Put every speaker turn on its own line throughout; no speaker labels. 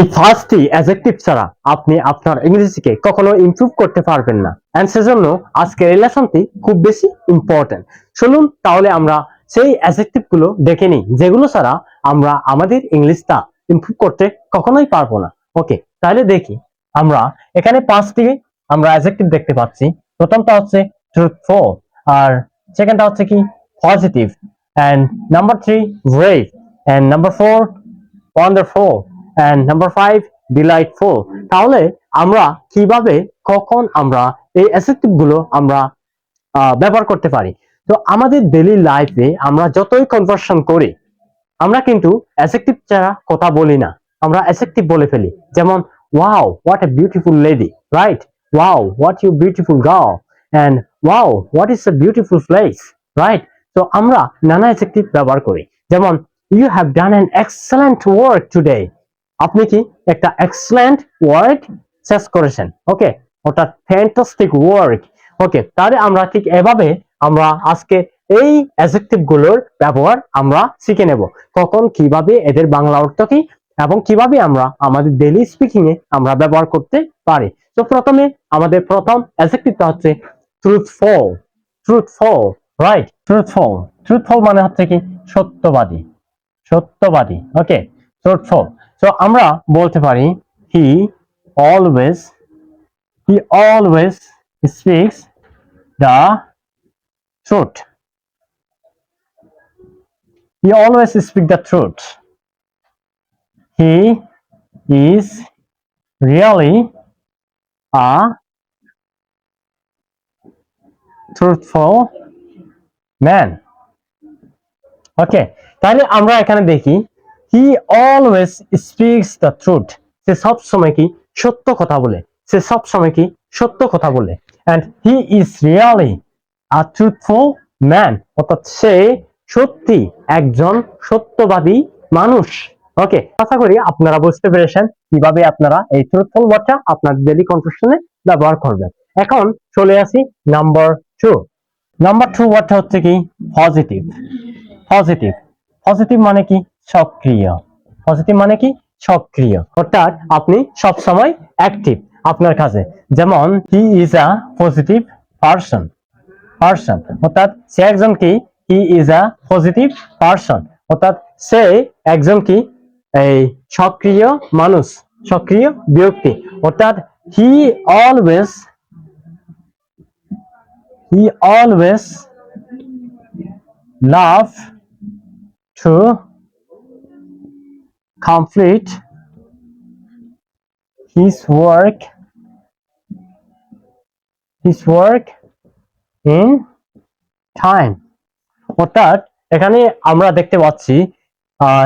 এই ফার্স্টটি অ্যাজেক্টিভ ছাড়া আপনি আপনার ইংরেজিকে কখনো ইমপ্রুভ করতে পারবেন না। এন্ড সেজন্য আজকের রিলেশনটি খুব বেশি ইম্পর্টেন্ট চলুন তাহলে আমরা সেই অ্যাজেক্টিভগুলো দেখে নিই, যেগুলো ছাড়া আমরা আমাদের ইংলিশটা ইমপ্রুভ করতে কখনোই পারব না। ওকে তাহলে দেখি। আমরা এখানে পাঁচটি আমরা অ্যাজেক্টিভ দেখতে পাচ্ছি। প্রথমটা হচ্ছে ট্রুথফুল আর সেকেন্ডটা হচ্ছে কি? Positive and number three brave and number four wonderful and number five delightful তাহলে আমরা কীভাবে, কখন আমরা এই অ্যাসেপ্টিভগুলো আমরা ব্যবহার করতে পারি? তো আমাদের ডেইলি লাইফে আমরা যতই কনভার্সন করি, আমরা কিন্তু অ্যাসেক্টিভ ছাড়া কথা বলি না। আমরা অ্যাসেক্টিভ বলে ফেলি। যেমন wow what a beautiful lady right wow what you beautiful girl and wow what is a beautiful place right তো আমরা নানা অ্যাসেক্টিভ ব্যবহার করি। যেমন you have done an excellent work today আপনি কি একটা এক্সেলেন্ট ওয়ার্ক শেষ করেছেন? ওকে ওটা ফ্যান্টাস্টিক ওয়ার্ক ওকে তাহলে আমরা ঠিক এভাবে আমরা আজকে এই অ্যাজেক্টিভগুলোর ব্যবহার আমরা শিখে নেব। কখন কীভাবে এদের বাংলা অর্থ কি এবং কীভাবে আমরা আমাদের ডেইলি স্পিকিং এ আমরা ব্যবহার করতে পারি? তো প্রথমে আমাদের প্রথম অ্যাজেক্টিভটা হচ্ছে truthful truthful right truthful truthful মানে হচ্ছে কি সত্যবাদী সত্যবাদী ওকে ট্রুথফুল তো আমরা বলতে পারি he always he always speaks the truth he always speak the truth he is really a truthful man. Okay তাহলে আমরা এখানে দেখি he always speaks the truth সে সব সময় কি সত্য কথা বলে। সে সব সময় কি সত্য কথা বলে। And he is really a truthful man অর্থাৎ সে সত্যি একজন সত্যবাদী মানুষ। ওকে আশা করি আপনারা বুঝতে পেরেছেন কীভাবে আপনারা এই ট্রুথফুল ওয়ার্ডটা আপনার ডেলি কনভারসেশনে ব্যবহার করবেন। এখন চলে আসি নাম্বার টু নাম্বার টু ওয়ার্ডটা হচ্ছে কি পজিটিভ পজিটিভ পজিটিভ মানে কি? সক্রিয়। পজিটিভ মানে কি? সক্রিয়। অর্থাৎ আপনি সব সময় অ্যাক্টিভ আপনার কাছে যেমন he is a positive person person অর্থাৎ সে একজন কি? He is a positive person অর্থাৎ সে একজন কি? এই সক্রিয় মানুষ, সক্রিয় ব্যক্তি। অর্থাৎ he always he always love to complete his work his work in time. অর্থাৎ এখানে আমরা দেখতে পাচ্ছি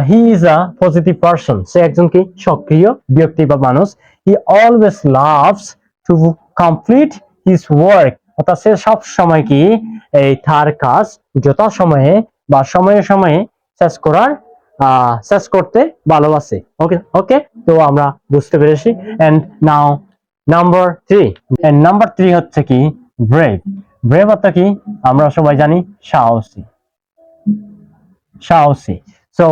he is a positive person সে একজন কি? সক্রিয় ব্যক্তি বা মানুষ। He always loves to complete his work অর্থাৎ সে সব সময় কি? এই, তার কাজ যথা সময়ে বা সময়ে সময়ে শেষ করার শেষ করতে ভালোবাসে। ওকে ওকে তো আমরা বুঝতে পেরেছি। And now number three and number three হচ্ছে কি? ব্রেভ ব্রেভ অর্থ কি? আমরা সবাই জানি, সাহসী। সাহসী। সো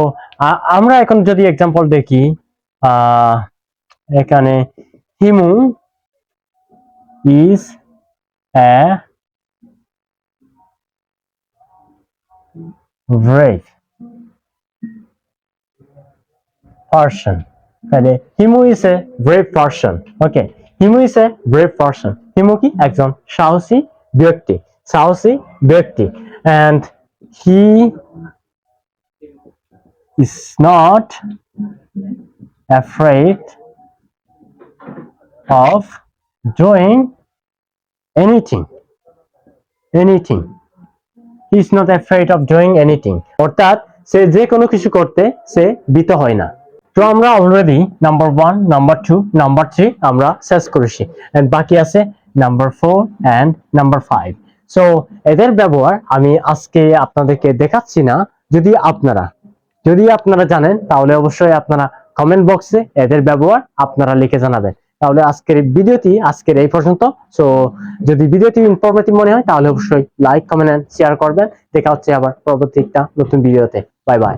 আমরা এখন যদি এক্সাম্পল দেখি এখানে Himu is a brave person. তাহলে Himu is a brave person okay Himu is a brave person Himu কি একজন সাহসী ব্যক্তি সাহসী ব্যক্তি and he is not afraid of doing anything. Anything. He is not afraid of doing anything অর্থাৎ সে যে কোনো কিছু করতে সে বিত হয় না। তো আমরা already number one number two number three আমরা শেষ করেছি। বাকি আছে number four and number five so এদের ব্যবহার আমি আজকে আপনাদেরকে দেখাচ্ছি না। যদি আপনারা যদি আপনারা জানেন, তাহলে অবশ্যই আপনারা কমেন্ট বক্সে এদের ব্যবহার আপনারা লিখে জানাবেন। তাহলে আজকের ভিডিওটি আজকের এই পর্যন্ত। সো যদি ভিডিওটি ইনফরমেটিভ মনে হয়, তাহলে অবশ্যই লাইক কমেন্ট শেয়ার করবেন। দেখা হচ্ছে আবার পরবর্তী নতুন ভিডিওতে। Bye bye